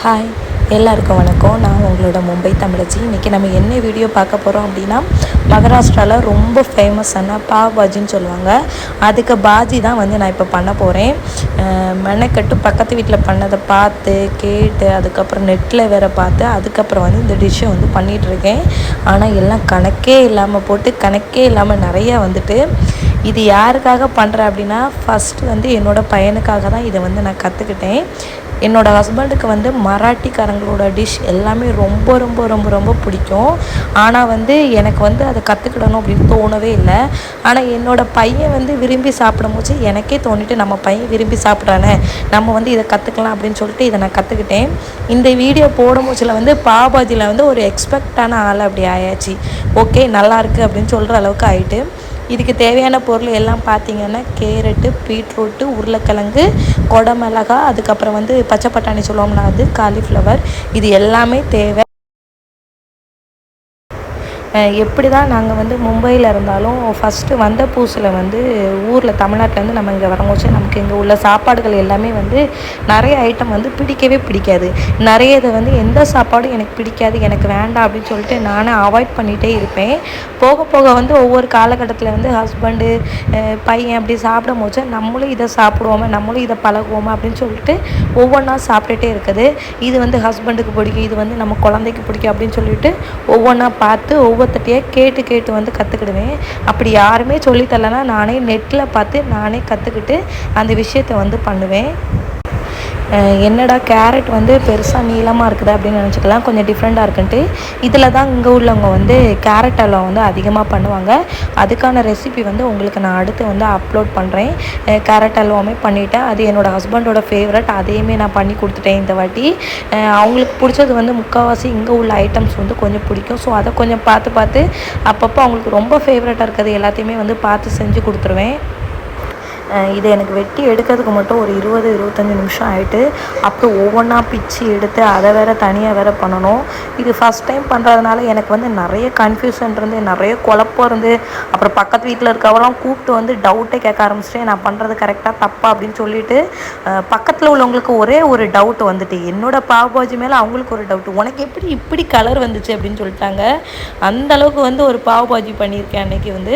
Hi எல்லாருக்கும் வணக்கம். நான் உங்களோட மும்பை தமிழச்சி. இன்றைக்கி நம்ம என்ன வீடியோ பார்க்க போகிறோம் அப்படின்னா மகாராஷ்டிராவில் ரொம்ப ஃபேமஸான பாவ் பாஜின்னு சொல்லுவாங்க. அதுக்கு பாஜி தான் வந்து நான் இப்போ பண்ண போகிறேன் மெனக்கட்டு பக்கத்து வீட்டில் பண்ணதை பார்த்து கேட்டு அதுக்கப்புறம் நெட்டில் வேற பார்த்து அதுக்கப்புறம் வந்து இந்த டிஷ்ஷை வந்து பண்ணிகிட்டு இருக்கேன். ஆனால் எல்லாம் கணக்கே இல்லாமல் போட்டு கணக்கே இல்லாமல் நிறைய வந்துட்டு இது யாருக்காக பண்ணுறேன் அப்படின்னா ஃபஸ்ட்டு வந்து என்னோடய பையனுக்காக தான் இதை வந்து நான் கற்றுக்கிட்டேன் என்னோட ஹஸ்பண்டுக்கு வந்து மராட்டிக்காரங்களோட டிஷ் எல்லாமே ரொம்ப ரொம்ப ரொம்ப ரொம்ப பிடிக்கும். ஆனால் வந்து எனக்கு வந்து அதை கற்றுக்கிடணும் அப்படின்னு தோணவே இல்லை. ஆனால் என்னோட பையன் வந்து விரும்பி சாப்பிடும்போது எனக்கே தோணிட்டு நம்ம பையன் விரும்பி சாப்பிட்றானே நம்ம வந்து இதை கற்றுக்கலாம் அப்படின்னு சொல்லிட்டு இதை நான் கற்றுக்கிட்டேன் இந்த வீடியோ போடும்போச்சில் வந்து பாபாஜியில் வந்து ஒரு எக்ஸ்பெக்டான ஆள் அப்படி ஆயாச்சு. ஓகே நல்லாயிருக்கு அப்படின்னு சொல்கிற அளவுக்கு ஆயிட்டு. இதுக்கு தேவையான பொருள் எல்லாம் பார்த்தீங்கன்னா கேரட்டு பீட்ரூட்டு உருளைக்கிழங்கு கொடமிளகா அதுக்கப்புறம் வந்து பச்சை பட்டாணி சொல்லுவோம்னா அது காலிஃப்ளவர் இது எல்லாமே தேவை. எப்படி தான் நாங்கள் வந்து மும்பையில் இருந்தாலும் ஃபஸ்ட்டு வந்த புதுசில் வந்து ஊரில் தமிழ்நாட்டிலேருந்து நம்ம இங்கே வரும்போது நமக்கு இங்கே உள்ள சாப்பாடுகள் எல்லாமே வந்து நிறைய ஐட்டம் வந்து பிடிக்கவே பிடிக்காது. நிறைய இதை வந்து எந்த சாப்பாடும் எனக்கு பிடிக்காது எனக்கு வேண்டாம் அப்படின்னு சொல்லிட்டு நானே அவாய்ட் பண்ணிகிட்டே இருப்பேன். போக போக வந்து ஒவ்வொரு காலகட்டத்தில் வந்து ஹஸ்பண்டு பையன் அப்படி சாப்பிடும் போது நம்மளும் இதை சாப்பிடுவோமே நம்மளும் இதை பழகுவோமா அப்படின்னு சொல்லிட்டு ஒவ்வொன்றா சாப்பிட்டுட்டே இருக்குது. இது வந்து ஹஸ்பண்டுக்கு பிடிக்கும் இது வந்து நம்ம குழந்தைக்கு பிடிக்கும் அப்படின்னு சொல்லிட்டு ஒவ்வொன்றா பார்த்து ஒவ்வொரு ஒவ்வொருத்தட்டையே கேட்டு கேட்டு வந்து கற்றுக்கிடுவேன் அப்படி யாருமே சொல்லித்தரலனா நானே நெட்டில் பார்த்து நானே கற்றுக்கிட்டு அந்த விஷயத்தை வந்து பண்ணுவேன். என்னடா கேரட் வந்து பெருசாக நீளமாக இருக்குது அப்படின்னு நினச்சிக்கலாம். கொஞ்சம் டிஃப்ரெண்ட்டாக இருக்குன்ட்டு. இதில் தான் இங்கே உள்ளவங்க வந்து கேரட் அல்வா வந்து அதிகமாக பண்ணுவாங்க. அதுக்கான ரெசிபி வந்து உங்களுக்கு நான் அடுத்து வந்து அப்லோட் பண்ணுறேன் கேரட் அல்வாவுமே பண்ணிட்டேன். அது என்னோடய ஹஸ்பண்டோட ஃபேவரட் அதையுமே நான் பண்ணி கொடுத்துட்டேன் இந்த வாட்டி. அவங்களுக்கு பிடிச்சது வந்து முக்கால்வாசி இங்கே உள்ள ஐட்டம்ஸ் வந்து கொஞ்சம் பிடிக்கும். ஸோ அதை கொஞ்சம் பார்த்து பார்த்து அப்பப்போ அவங்களுக்கு ரொம்ப ஃபேவரட்டாக இருக்கிறது எல்லாத்தையுமே வந்து பார்த்து செஞ்சு கொடுத்துருவேன். இது எனக்கு வெட்டி எடுக்கிறதுக்கு மட்டும் ஒரு இருபது இருபத்தஞ்சி நிமிஷம் ஆகிட்டு அப்புறம் ஒவ்வொன்றா பிச்சு எடுத்து அதை வேறு தனியாக வேறு பண்ணணும். இது ஃபஸ்ட் டைம் பண்ணுறதுனால எனக்கு வந்து நிறைய கன்ஃபியூஷன் இருந்து நிறைய குழப்பம் இருந்து அப்புறம் பக்கத்து வீட்டில் இருக்கவரெல்லாம் கூப்பிட்டு வந்து டவுட்டே கேட்க ஆரம்பிச்சிட்டேன் நான் பண்ணுறது கரெக்டாக தப்பா அப்படின்னு சொல்லிட்டு பக்கத்தில் உள்ளவங்களுக்கு ஒரே ஒரு டவுட் வந்துட்டு என்னோட பாவ்பாஜி மேலே அவங்களுக்கு ஒரு டவுட் உனக்கு எப்படி இப்படி கலர் வந்துச்சு அப்படின்னு சொல்லிட்டாங்க. அந்த அளவுக்கு வந்து ஒரு பாவபாஜி பண்ணியிருக்கேன் அன்னைக்கு வந்து.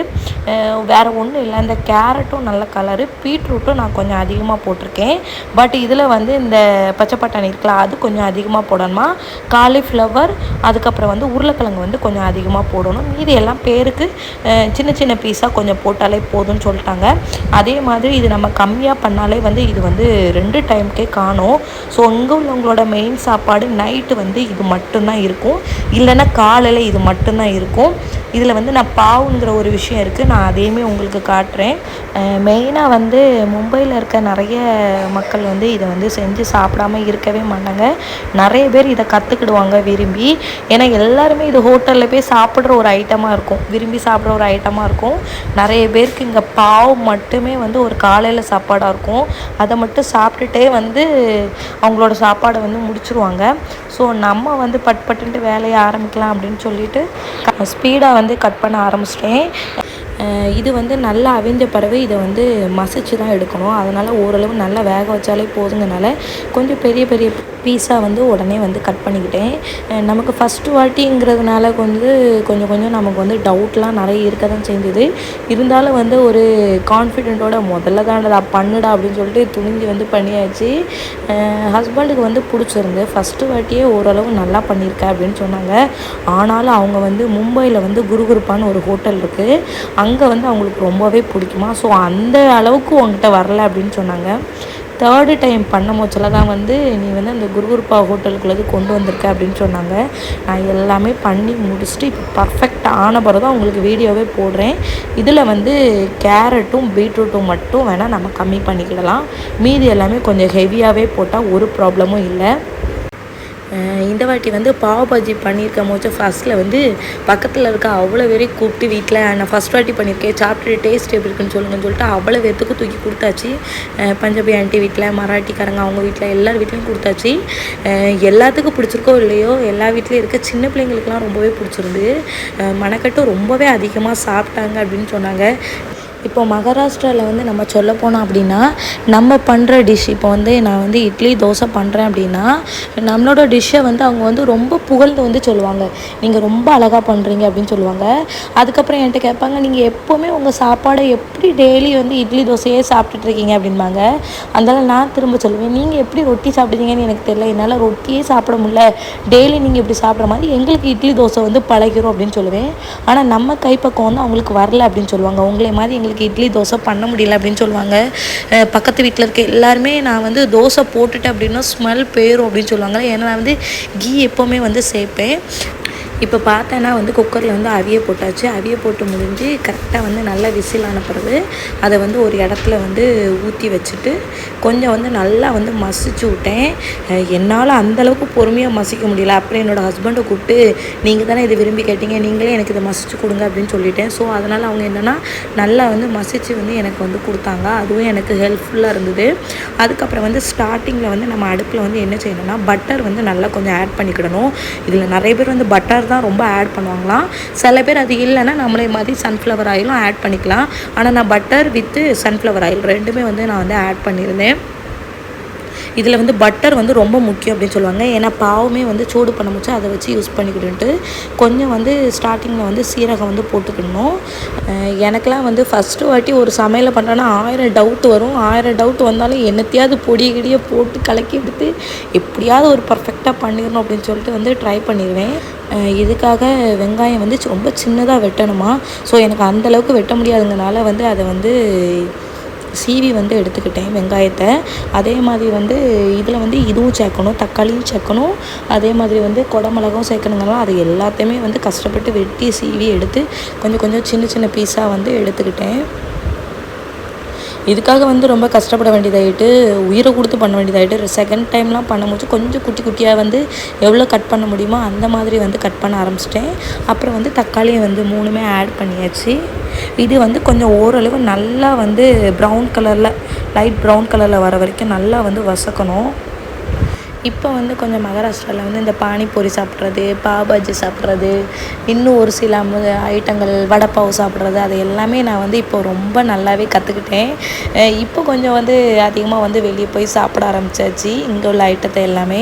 வேறு வேற ஒன்றும் இல்லை இந்த கேரட்டும் நல்ல கலரு பீட்ரூட்டும் நான் கொஞ்சம் அதிகமாக போட்டிருக்கேன். பட் இதில் வந்து இந்த பச்சை பட்டாணி இருக்குல்ல அது கொஞ்சம் அதிகமாக போடணுமா? காலிஃப்ளவர் அதுக்கப்புறம் வந்து உருளைக்கிழங்கு வந்து கொஞ்சம் அதிகமாக போடணும். மீதி எல்லாம் பேருக்கு சின்ன சின்ன பீஸாக கொஞ்சம் போட்டாலே போதும்னு சொல்லிட்டாங்க. அதே மாதிரி இது நம்ம கம்மியாக பண்ணாலே வந்து இது வந்து ரெண்டு டைம்க்கே காணும். ஸோ இங்கே உள்ளவங்களோட மெயின் சாப்பாடு நைட்டு வந்து இது மட்டும்தான் இருக்கும். இல்லைன்னா காலையில் இது மட்டும்தான் இருக்கும். இதில் வந்து நான் பாவுங்கிற ஒரு விஷயம் இருக்குது நான் அதையுமே உங்களுக்கு காட்டுறேன். மெயினாக வந்து மும்பையில் இருக்க நிறைய மக்கள் வந்து இதை வந்து செஞ்சு சாப்பிடாம இருக்கவே மாட்டாங்க. நிறைய பேர் இதை கற்றுக்கிடுவாங்க விரும்பி. ஏன்னா எல்லாருமே இது ஹோட்டலில் போய் சாப்பிட்ற ஒரு ஐட்டமாக இருக்கும். விரும்பி சாப்பிட்ற ஒரு ஐட்டமாக இருக்கும். நிறைய பேருக்கு இங்கே பாவ் மட்டுமே வந்து ஒரு காலையில் சாப்பாடாக இருக்கும். அதை மட்டும் சாப்பிட்டுட்டே வந்து அவங்களோட சாப்பாடை வந்து முடிச்சிருவாங்க. ஸோ நம்ம வந்து பட் பட்டுன்ட்டு வேலையை ஆரம்பிக்கலாம் அப்படின்னு சொல்லிட்டு ஸ்பீடாக வந்து கட் பண்ண ஆரம்பிச்சிட்டேன். இது வந்து நல்லா அவிஞ்ச பிறகு இதை வந்து மசிச்சு தான் எடுக்கணும். அதனால் ஓரளவு நல்லா வேக வச்சாலே போதுங்கனால கொஞ்சம் பெரிய பெரிய பீஸாக வந்து உடனே வந்து கட் பண்ணிக்கிட்டேன். நமக்கு ஃபஸ்ட்டு வாட்டிங்கிறதுனால வந்து கொஞ்சம் கொஞ்சம் நமக்கு வந்து டவுட்லாம் நிறைய இருக்க தான் செஞ்சுது இருந்தாலும் வந்து ஒரு கான்ஃபிடென்ட்டோட முதல்ல தான்டா பண்ணுடா அப்படின்னு சொல்லிட்டு துணிஞ்சு வந்து பண்ணியாச்சு. ஹஸ்பண்டுக்கு வந்து பிடிச்சிருந்து ஃபஸ்ட்டு வாட்டியே ஓரளவு நல்லா பண்ணியிருக்க அப்படின்னு சொன்னாங்க. ஆனாலும் அவங்க வந்து மும்பையில் வந்து குருகுருப்பான்னு ஒரு ஹோட்டல் இருக்குது அங்கே வந்து அவங்களுக்கு ரொம்பவே பிடிக்குமா? ஸோ அந்த அளவுக்கு உங்ககிட்ட வரல அப்படின்னு சொன்னாங்க. தேர்டு டைம் பண்ணும் தான் வந்து நீ வந்து அந்த குருகுருப்பா ஹோட்டலுக்குள்ளது கொண்டு வந்திருக்க அப்படின்னு சொன்னாங்க. நான் எல்லாமே பண்ணி முடிச்சுட்டு இப்போ பர்ஃபெக்ட் ஆன பிறகு தான் உங்களுக்கு வீடியோவே போடுறேன். இதில் வந்து கேரட்டும் பீட்ரூட்டும் மட்டும் வேணால் நம்ம கம்மி பண்ணிக்கிடலாம். மீதி எல்லாமே கொஞ்சம் ஹெவியாகவே போட்டால் ஒரு ப்ராப்ளமும் இல்லை. இந்த வாட்டி வந்து பாவ் பாஜி பண்ணியிருக்கும் போது ஃபஸ்ட்டில் வந்து பக்கத்தில் இருக்க அவ்வளோ பேரையும் கூப்பிட்டு வீட்டில் நான் ஃபஸ்ட் வாட்டி பண்ணியிருக்கேன். சாப்பிட்டு டேஸ்ட் எப்படி இருக்குன்னு சொல்லுங்கன்னு சொல்லிட்டு அவ்வளோ பேர்த்துக்கு தூக்கி கொடுத்தாச்சு. பஞ்சாபி ஆண்டி வீட்டில் மராட்டிக்காரங்க அவங்க வீட்டில் எல்லார் வீட்லேயும் கொடுத்தாச்சு. எல்லாத்துக்கும் பிடிச்சிருக்கோ இல்லையோ எல்லா வீட்லேயும் இருக்க சின்ன பிள்ளைங்களுக்குலாம் ரொம்பவே பிடிச்சிருந்து மனக்கட்டும் ரொம்பவே அதிகமாக சாப்பிட்டாங்க அப்படின்னு சொன்னாங்க. இப்போ மகாராஷ்டிராவில் வந்து நம்ம சொல்ல போனோம் அப்படின்னா நம்ம பண்ணுற டிஷ் இப்போ வந்து நான் வந்து இட்லி தோசை பண்ணுறேன் அப்படின்னா நம்மளோட டிஷ்ஷை வந்து அவங்க வந்து ரொம்ப புகழ்ந்து வந்து சொல்லுவாங்க. நீங்கள் ரொம்ப அழகாக பண்ணுறீங்க அப்படின்னு சொல்லுவாங்க. அதுக்கப்புறம் என்கிட்ட கேட்பாங்க நீங்கள் எப்போவுமே உங்கள் சாப்பாடை எப்படி டெய்லி வந்து இட்லி தோசையே சாப்பிட்டுட்ருக்கீங்க அப்படின்பாங்க அதனால் நான் திரும்ப சொல்லுவேன் நீங்கள் எப்படி ரொட்டி சாப்பிடுவீங்கன்னு எனக்கு தெரியல. என்னால் ரொட்டியே சாப்பிட முடியல. டெய்லி நீங்கள் இப்படி சாப்பிட்ற மாதிரி எங்களுக்கு இட்லி தோசை வந்து பழகிறோம் அப்படின்னு சொல்லுவேன். ஆனால் நம்ம கைப்பக்கம் வந்து அவங்களுக்கு வரல அப்படின்னு சொல்லுவாங்க. உங்களே மாதிரி எங்களுக்கு எங்களுக்கு இட்லி தோசை பண்ண முடியல அப்படின்னு சொல்லுவாங்க. பக்கத்து வீட்டில் இருக்க எல்லாருமே நான் வந்து தோசை போட்டுட்டேன் அப்படின்னா ஸ்மெல் போயிடும் அப்படின்னு சொல்லுவாங்க ஏன்னா நான் வந்து கீ எப்போவுமே வந்து சேர்ப்பேன். இப்போ பார்த்தேன்னா வந்து குக்கரில் வந்து அவிய போட்டாச்சு. அவிய போட்டு முடிஞ்சு கரெக்டாக வந்து நல்லா விசில் ஆன பிறகு அதை வந்து ஒரு இடத்துல வந்து ஊற்றி வச்சுட்டு கொஞ்சம் வந்து நல்லா வந்து மசிச்சு விட்டேன். என்னால் அந்தளவுக்கு பொறுமையாக மசிக்க முடியல. அப்புறம் என்னோடய ஹஸ்பண்டை கூப்பிட்டு நீங்கள் தானே இதை விரும்பி கேட்டீங்க? நீங்களே எனக்கு இதை மசிச்சு கொடுங்க அப்படின்னு சொல்லிட்டேன். ஸோ அதனால் அவங்க என்னென்னா நல்லா வந்து மசிச்சு வந்து எனக்கு வந்து கொடுத்தாங்க. அதுவும் எனக்கு ஹெல்ப்ஃபுல்லாக இருந்தது. அதுக்கப்புறம் வந்து ஸ்டார்டிங்கில் வந்து நம்ம அடுப்பில் வந்து என்ன செய்யணும்னா பட்டர் வந்து நல்லா கொஞ்சம் ஆட் பண்ணிக்கிடணும். இதில் நிறைய பேர் வந்து பட்டர் தான் ரொம்ப ஆட் பண்ணுவாங்களாம். சில பேர் அது இல்லைன்னா நம்மளே மாதிரி சன்ஃப்ளவர் ஆயிலும் ஆட் பண்ணிக்கலாம். ஆனால் நான் பட்டர் வித்து சன்ஃப்ளவர் ஆயில் ரெண்டுமே வந்து நான் வந்து ஆட் பண்ணியிருந்தேன். இதில் வந்து பட்டர் வந்து ரொம்ப முக்கியம் அப்படின்னு சொல்லுவாங்க. ஏன்னா பாவமே வந்து சூடு பண்ண முடிச்சு அதை வச்சு யூஸ் பண்ணிக்கிட்டு கொஞ்சம் வந்து ஸ்டார்டிங்கில் வந்து சீரகம் வந்து போட்டுக்கணும். எனக்கெலாம் வந்து ஃபஸ்ட்டு வாட்டி ஒரு சமையலை பண்ணுறேன்னா ஆயிரம் டவுட் வரும். ஆயிரம் டவுட் வந்தாலும் என்னத்தையாவது பொடிய கிடியை போட்டு கலக்கி எடுத்து எப்படியாவது ஒரு பர்ஃபெக்டாக பண்ணிடணும் அப்படின்னு சொல்லிட்டு வந்து ட்ரை பண்ணிடுவேன். இதுக்காக வெங்காயம் வந்து ரொம்ப சின்னதாக வெட்டணுமா? ஸோ எனக்கு அந்தளவுக்கு வெட்ட முடியாதுங்கனால வந்து அதை வந்து சீவி வந்து எடுத்துக்கிட்டேன் வெங்காயத்தை. அதே மாதிரி வந்து இதில் வந்து இதுவும் சேர்க்கணும் தக்காளியும் சேர்க்கணும். அதே மாதிரி வந்து குடமிளகும் சேர்க்கணுங்கலாம் அது எல்லாத்தையுமே வந்து கஷ்டப்பட்டு வெட்டி சீவி எடுத்து கொஞ்சம் கொஞ்சம் சின்ன சின்ன பீஸாக வந்து எடுத்துக்கிட்டேன். இதுக்காக வந்து ரொம்ப கஷ்டப்பட வேண்டியதாகிட்டு உயிரை கொடுத்து பண்ண வேண்டியதாகிட்டு செகண்ட் டைம்லாம் பண்ணும்போது கொஞ்சம் குட்டி குட்டியாக வந்து எவ்வளோ கட் பண்ண முடியுமோ அந்த மாதிரி வந்து கட் பண்ண ஆரம்பிச்சிட்டேன். அப்புறம் வந்து தக்காளியை வந்து மூணுமே ஆட் பண்ணியாச்சு. இது வந்து கொஞ்சம் ஓரளவு நல்லா வந்து ப்ரௌன் கலரில் லைட் ப்ரௌன் கலரில் வர வரைக்கும் நல்லா வந்து வசக்கணும். இப்போ வந்து கொஞ்சம் மகாராஷ்டிராவில் வந்து இந்த பானிபூரி சாப்பிட்றது பாபாஜி சாப்பிட்றது இன்னும் ஒரு சில ஐட்டங்கள் வடைப்பாவு சாப்பிட்றது அது எல்லாமே நான் வந்து இப்போ ரொம்ப நல்லாவே கற்றுக்கிட்டேன் இப்போ கொஞ்சம் வந்து அதிகமாக வந்து வெளியே போய் சாப்பிட ஆரம்பித்தாச்சு இங்கே உள்ள ஐட்டத்தை எல்லாமே.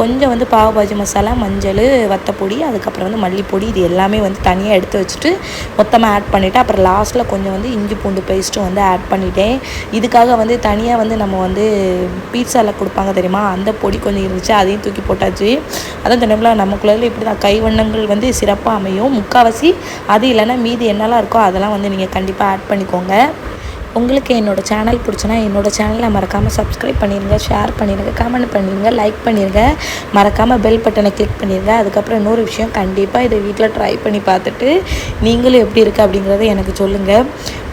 கொஞ்சம் வந்து பாவபாஜி மசாலா மஞ்சள் வத்தப்பொடி அதுக்கப்புறம் வந்து மல்லிப்பொடி இது எல்லாமே வந்து தனியாக எடுத்து வச்சுட்டு மொத்தமாக ஆட் பண்ணிவிட்டு அப்புறம் லாஸ்ட்டில் கொஞ்சம் வந்து இஞ்சி பூண்டு பேஸ்ட்டும் வந்து ஆட் பண்ணிட்டேன். இதுக்காக வந்து தனியாக வந்து நம்ம வந்து பீட்சாவில் கொடுப்பாங்க தெரியுமா? அந்த பொடி பொடி கொஞ்சம் இருந்துச்சு அதையும் தூக்கி போட்டாச்சு. அதான் சொன்னோம்ல நமக்குள்ளே இப்படி தான் கைவண்ணங்கள் வந்து சிறப்பாக அமையும். முக்கால்வாசி அது இல்லைன்னா மீதி என்னெல்லாம் இருக்கோ அதெல்லாம் வந்து நீங்கள் கண்டிப்பாக ஆட் பண்ணிக்கோங்க. உங்களுக்கு என்னோடய சேனல் பிடிச்சினா என்னோடய சேனலை மறக்காமல் சப்ஸ்கிரைப் பண்ணிடுங்க ஷேர் பண்ணிடுங்க கமெண்ட் பண்ணிடுங்க லைக் பண்ணிடுங்க மறக்காமல் பெல் பட்டனை கிளிக் பண்ணிடுங்க அதுக்கப்புறம் இன்னொரு விஷயம் கண்டிப்பாக இதை வீட்டில் ட்ரை பண்ணி பார்த்துட்டு நீங்களும் எப்படி இருக்குது அப்படிங்கிறத எனக்கு சொல்லுங்கள்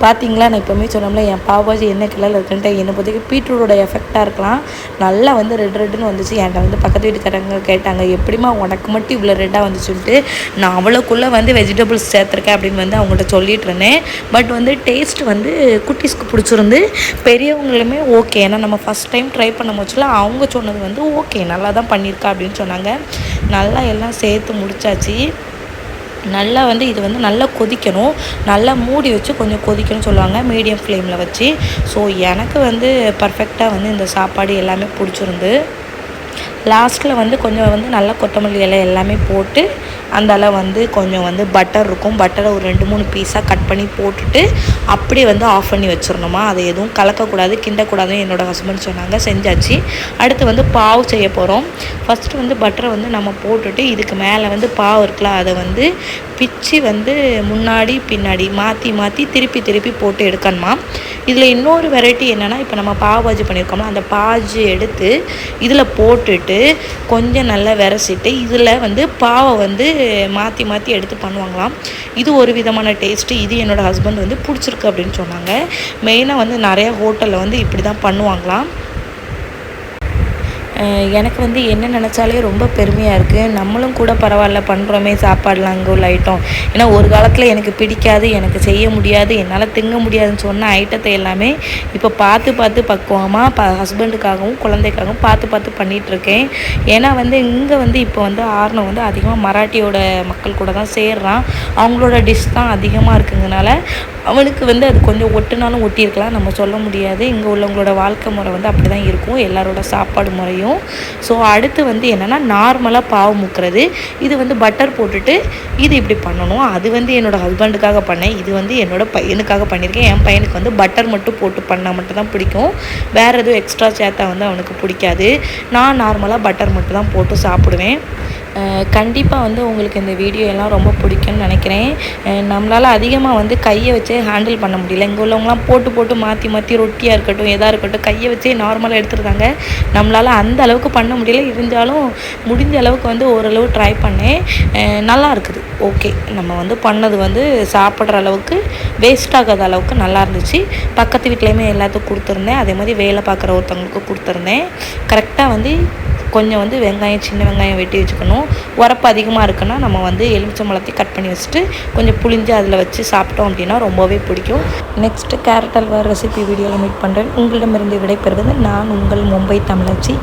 பார்த்தீங்களா நான் இப்போவுமே சொன்னோம்ல என் பாவாஜி என்ன கலரில் இருக்குன்ட்டு என்னை பொறுத்தவரைக்கும் பீட்ரூட்டோட எஃபெக்டாக இருக்கலாம். நல்லா வந்து ரெட் ரெட்டுன்னு வந்துச்சு. என்கிட்ட வந்து பக்கத்து வீட்டுக்காரங்க கேட்டாங்க எப்படிமா உனக்கு மட்டும் இவ்வளோ ரெட்டாக வந்துச்சுன்ட்டு? நான் அவ்வளோக்குள்ளே வந்து வெஜிடபிள்ஸ் சேர்த்துருக்கேன் அப்படின்னு வந்து அவங்கள்ட்ட சொல்லிட்டு இருந்தேன். பட் வந்து டேஸ்ட் வந்து குட்டீஸ்க்கு பிடிச்சிருந்து பெரியவங்களுமே ஓகே ஏன்னா நம்ம ஃபஸ்ட் டைம் ட்ரை பண்ண முச்சில் அவங்க சொன்னது வந்து ஓகே நல்லா தான் பண்ணியிருக்கா அப்படின்னு சொன்னாங்க. நல்லா எல்லாம் சேர்த்து முடிச்சாச்சு. நல்லா வந்து இது வந்து நல்லா கொதிக்கணும். நல்லா மூடி வச்சு கொஞ்சம் கொதிக்கணும்னு சொல்லுவாங்க மீடியம் ஃப்ளேமில் வச்சு. ஸோ எனக்கு வந்து பர்ஃபெக்டாக வந்து இந்த சாப்பாடு எல்லாமே பிடிச்சிருந்து லாஸ்ட்டில் வந்து கொஞ்சம் வந்து நல்லா கொத்தமல்லி இலை எல்லாமே போட்டு அந்தால வந்து கொஞ்சம் வந்து பட்டர் இருக்கும். பட்டரை ஒரு ரெண்டு மூணு பீஸாக கட் பண்ணி போட்டுட்டு அப்படியே வந்து ஆஃப் பண்ணி வச்சிடணுமா அதை எதுவும் கலக்கக்கூடாது கிண்டக்கூடாதுன்னு என்னோடய ஹஸ்பண்ட் சொன்னாங்க. செஞ்சாச்சு. அடுத்து வந்து பாவு செய்ய போகிறோம் ஃபஸ்ட்டு வந்து பட்டரை வந்து நம்ம போட்டுட்டு இதுக்கு மேலே வந்து பாவு இருக்குல்ல அதை வந்து பிச்சு வந்து முன்னாடி பின்னாடி மாற்றி மாற்றி திருப்பி திருப்பி போட்டு எடுக்கணுமா? இதில் இன்னொரு வெரைட்டி என்னென்னா இப்போ நம்ம பாவு பாஜி பண்ணியிருக்கோம்னா அந்த பாஜி எடுத்து இதில் போட்டுட்டு கொஞ்சம் நல்லா விரசிட்டு இதில் வந்து பாவை வந்து மாற்றி மாற்றி எடுத்து பண்ணுவாங்களாம். இது ஒரு விதமான டேஸ்ட்டு இது என்னோடய ஹஸ்பண்ட் வந்து பிடிச்சிருக்கு அப்படின்னு சொன்னாங்க. மெயினாக வந்து நிறையா ஹோட்டலில் வந்து இப்படி தான் பண்ணுவாங்களாம். எனக்கு வந்து என்ன நினச்சாலே ரொம்ப பெருமையாக இருக்குது நம்மளும் கூட பரவாயில்ல பண்ணுறோமே சாப்பாடுலாம் அங்கே உள்ள ஐட்டம் ஏன்னா ஒரு காலத்தில் எனக்கு பிடிக்காது எனக்கு செய்ய முடியாது என்னால் திங்க முடியாதுன்னு சொன்ன ஐட்டத்தை எல்லாமே இப்போ பார்த்து பார்த்து பக்குவமாக ப ஹஸ்பண்டுக்காகவும் குழந்தைக்காகவும் பார்த்து பார்த்து பண்ணிகிட்ருக்கேன் ஏன்னா வந்து இங்கே வந்து இப்போ வந்து ஆர்னவ் வந்து அதிகமாக மராட்டியோட மக்கள் கூட தான் சேர்றான். அவங்களோட டிஷ் தான் அதிகமாக இருக்குங்கனால அவனுக்கு வந்து அது கொஞ்சம் ஒட்டுனாலும் ஒட்டியிருக்கலாம் நம்ம சொல்ல முடியாது. இங்கே உள்ளவங்களோட வாழ்க்கை முறை வந்து அப்படி தான் இருக்கும். எல்லாரோட சாப்பாடு முறையும் ஸோ அடுத்து வந்து என்னென்னா நார்மலாக பாவு முக்கிறது. இது வந்து பட்டர் போட்டுட்டு இது இப்படி பண்ணணும். அது வந்து என்னோடய ஹஸ்பண்டுக்காக பண்ணேன். இது வந்து என்னோடய பையனுக்காக பண்ணியிருக்கேன். என் பையனுக்கு வந்து பட்டர் மட்டும் போட்டு பண்ணால் மட்டும்தான் பிடிக்கும். வேறு எதுவும் எக்ஸ்ட்ரா சேர்த்தா வந்து அவனுக்கு பிடிக்காது. நான் நார்மலாக பட்டர் மட்டும் தான் போட்டு சாப்பிடுவேன். கண்டிப்பாக வந்து உங்களுக்கு இந்த வீடியோ எல்லாம் ரொம்ப பிடிக்கும்னு நினைக்கிறேன். நம்மளால் அதிகமாக வந்து கையை வச்சே ஹேண்டில் பண்ண முடியல. இங்கே உள்ளவங்களாம் போட்டு போட்டு மாற்றி மாற்றி ரொட்டியாக இருக்கட்டும் எதாக இருக்கட்டும் கையை வச்சே நார்மலாக எடுத்துருந்தாங்க. நம்மளால் அந்த அளவுக்கு பண்ண முடியல. இருந்தாலும் முடிஞ்ச அளவுக்கு வந்து ஓரளவு ட்ரை பண்ணேன். நல்லா இருக்குது. ஓகே நம்ம வந்து பண்ணது வந்து சாப்பிட்ற அளவுக்கு வேஸ்ட் ஆகாத அளவுக்கு நல்லா இருந்துச்சு. பக்கத்து வீட்லேயுமே எல்லாத்துக்கும் கொடுத்துருந்தேன். அதே மாதிரி வேலை பார்க்குற ஒருத்தவங்களுக்கு கொடுத்துருந்தேன். கரெக்டாக வந்து கொஞ்சம் வந்து வெங்காயம் சின்ன வெங்காயம் வெட்டி வச்சுக்கணும். உரப்பு அதிகமாக இருக்குன்னா நம்ம வந்து எலுமிச்சம்பழத்தை கட் பண்ணி வச்சுட்டு கொஞ்சம் புளிஞ்சு அதில் வச்சு சாப்பிட்டோம் அப்படின்னா ரொம்பவே பிடிக்கும். நெக்ஸ்ட்டு கேரட் அல்வா ரெசிபி வீடியோவில் மீட் பண்ணுறேன் உங்களிடமிருந்து விடைபெறுவது நான் உங்கள் மும்பை தமிழச்சி.